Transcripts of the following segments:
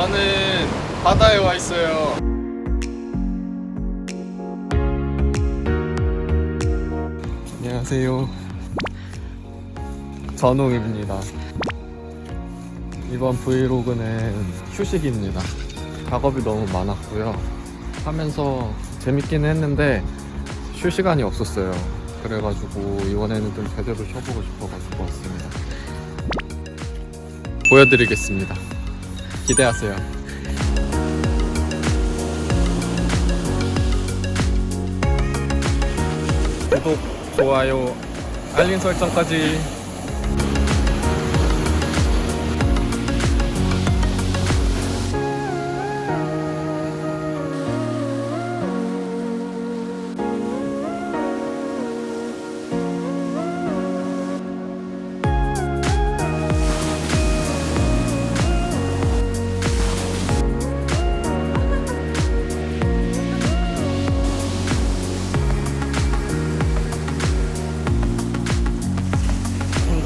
저는 바다에 와 있어요. 안녕하세요. 전웅입니다. 이번 브이로그는 휴식입니다. 작업이 너무 많았고요. 하면서 재밌긴 했는데 쉴 시간이 없었어요. 그래가지고 이번에는 좀 제대로 쉬어보고 싶어가지고 왔습니다. 보여드리겠습니다. 기대하세요. 구독, 좋아요, 알림 설정까지.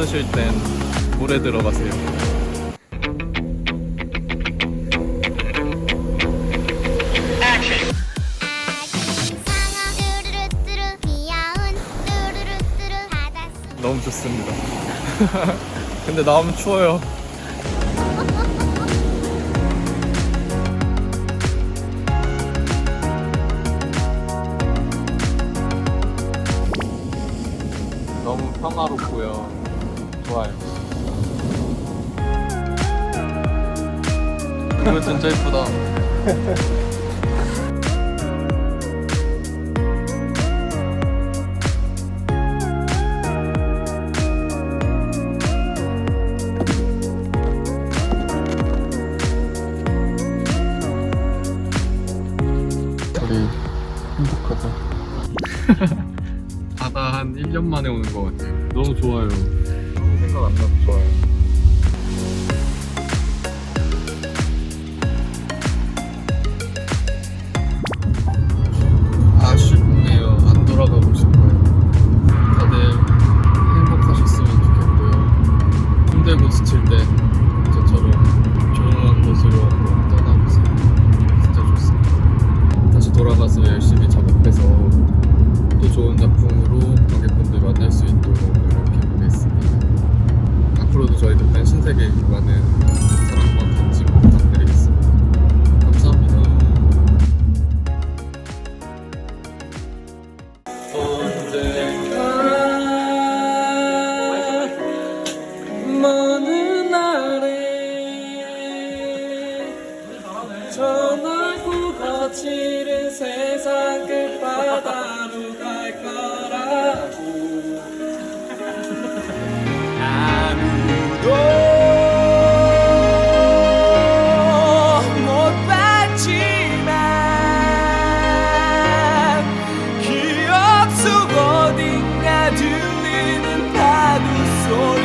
힘드실 땐 물에 들어가세요. 너무 좋습니다. 근데 나오면 추워요. 너무 평화롭고요. 좋아요. 이거 진짜 예쁘다. 우리 행복하다. 바다 한 1년 만에 오는 것 같아요. 너무 좋아요. 나도 좋아요. 아쉽네요. 안 돌아가고 싶어요. 다들 행복하셨으면 좋겠고요. 힘들고 지칠 때 저처럼 조용한 곳으로 한번 떠나보세요. 진짜 좋습니다. 다시 돌아가서 열심히 작업해서 또 좋은 저희들 딴 신세계 많은 사랑과 관심 부탁드리겠습니다. 감사합니다. 언젠가 넓고 거칠은 세상 끝바다 do in an idle.